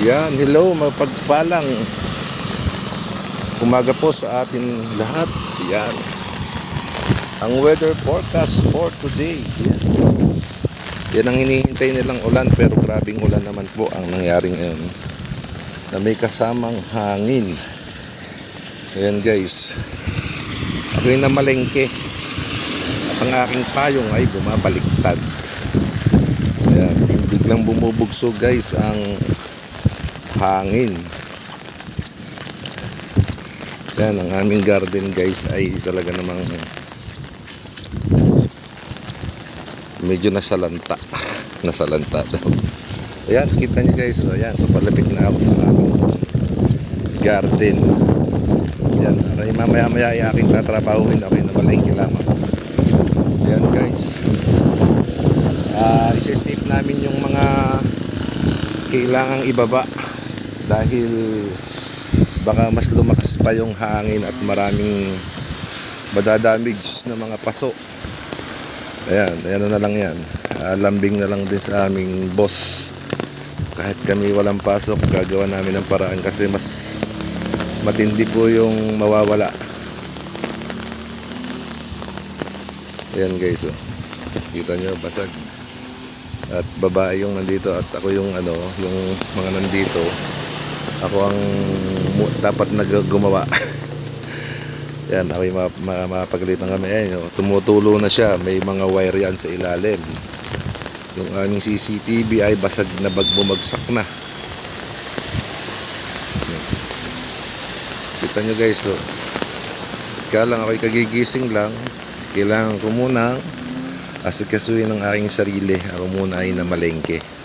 Yan, hello, mapagpalang umaga po sa atin lahat. Yan. Ang weather forecast for today. Yan. Yan ang hinihintay nilang ulan pero grabing ulan naman po ang nangyari ngayon. Na may kasamang hangin. Ayan guys. Ako'y namalengke. At ang aking payong ay bumabaliktad. Ayan. Biglang bumubugso guys ang hangin. Yan, ang aming garden guys ay talaga namang medyo nasalanta. nasalanta daw. Ayan, kita nyo guys. So, ayan, papalapit na ako sa aming garden. Yan, aray mamaya maya ay aking tatrabahuhin. Okay na malengke lamang. Ayan guys. Ah, isi-save namin yung mga kailangang ibaba dahil baka mas lumakas pa yung hangin at maraming madadamage na mga paso. Ayan, ayan na lang yan. Ah, lambing na lang din sa aming boss. Kahit kami walang pasok gagawa namin ng paraan kasi mas matindi po yung mawawala. Ayan guys oh. kita nyo basag. At babae yung nandito at ako yung ano yung mga nandito ako ang dapat naggumawa. Yan ako yung ma- ma- mapagalitan kami. Oh, tumutulo na siya. May mga wire yan sa ilalim. Yung aming CCTV ay basag na bag bumagsak na. Kita nyo guys oh. kaya lang ako'y kagigising lang. Kailangan ko muna asikasuhin ang aking sarili. Ako muna ay namalengke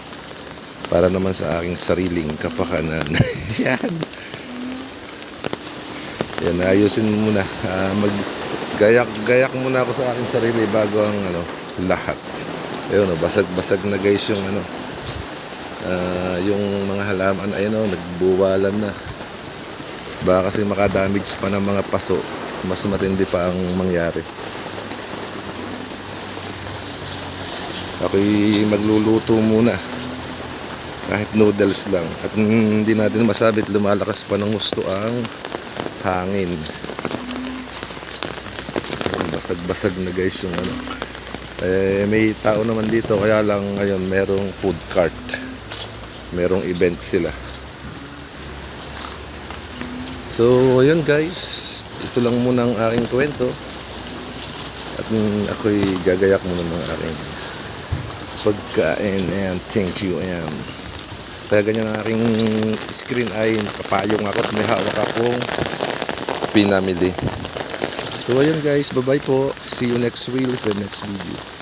para naman sa aking sariling kapakanan. Yan. Yan ayusin muna. Ah, mag gayak gayak muna ako sa aking sarili bago ang ano lahat. Ayun oh, basag basag na guys yung ano ah, yung mga halaman. Ayun oh, nagbuwalan na. Baka kasi makadamage pa ng mga paso. Mas matindi pa ang mangyari. Ako'y magluluto muna kahit noodles lang. At hindi natin masabit lumalakas pa ng gusto ang hangin. Basag-basag na guys yung ano. Eh, may tao naman dito kaya lang ngayon merong food cart. Merong event sila. So yun guys. Ito lang muna ang aking kwento. At mm, ako'y gagayak muna ng aking pagkain. Ayan thank you ayan kaya ganyan ang aking screen ay papayong ako at may hawak akong pinamili. So ayun guys bye bye po. See you next reels and next video